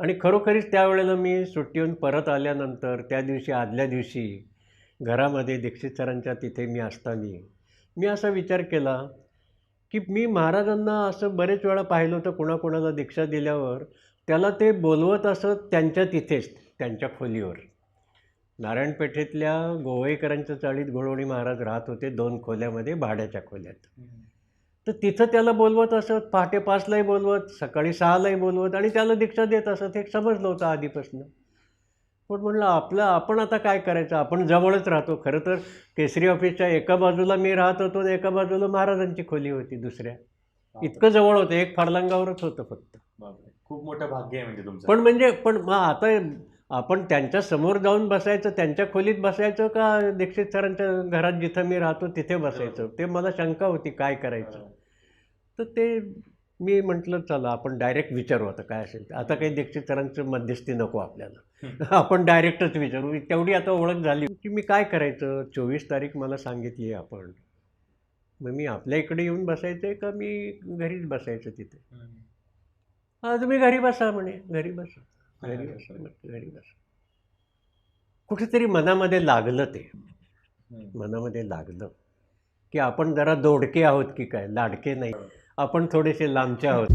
आणि खरोखरीच त्यावेळेला मी सुट्टीहून परत आल्यानंतर त्या दिवशी आदल्या दिवशी घरामध्ये दीक्षित सरांच्या तिथे मी असताना मी असा विचार केला की मी महाराजांना असं बरेच वेळा पाहिलं होतं कुणाकुणाला दीक्षा दिल्यावर त्याला ते बोलवत असत त्यांच्या तिथेच त्यांच्या खोलीवर. नारायणपेठेतल्या गोवाईकरांच्या चाळीत घोळवणी महाराज राहत होते दोन खोल्यामध्ये भाड्याच्या खोल्यात. तर तिथं त्याला बोलवत असत पहाटे पाचलाही बोलवत सकाळी सहालाही बोलवत आणि त्याला दीक्षा देत असत. हे समजलं होतं आधीपासून पण म्हणलं आपलं आपण आता काय करायचं? आपण जवळच राहतो. खरं तर केसरी ऑफिसच्या एका बाजूला मी राहत होतो आणि एका बाजूला महाराजांची खोली होती दुसऱ्या. इतकं जवळ होतं. एक फाडलांगावरच होतं फक्त. खूप मोठं भाग्य आहे म्हणजे तुमचं. पण म्हणजे पण मग आता आपण त्यांच्यासमोर जाऊन बसायचं त्यांच्या खोलीत बसायचं का दीक्षित सरांच्या घरात जिथं मी राहतो तिथे बसायचं? ते मला शंका होती काय करायचं? तर ते मी म्हटलं चला आपण डायरेक्ट विचारू आता काय असेल. आता काही दीक्षित सरांचं मध्यस्थी नको आपल्याला. आपण डायरेक्टच विचारू. तेवढी आता ओळख झाली की मी काय करायचं? चोवीस तारीख मला सांगितली आहे आपण. मग मी आपल्या इकडे येऊन बसायचं आहे का मी घरीच बसायचं तिथे? हा तुम्ही घरी बसा म्हणे. घरी बसा. बसा कुठेतरी मनामध्ये लागलं ते. मनामध्ये लागलं. की आपण जरा दोडके आहोत की काय? लाडके नाही. आपण थोडेसे लांबचे आहोत.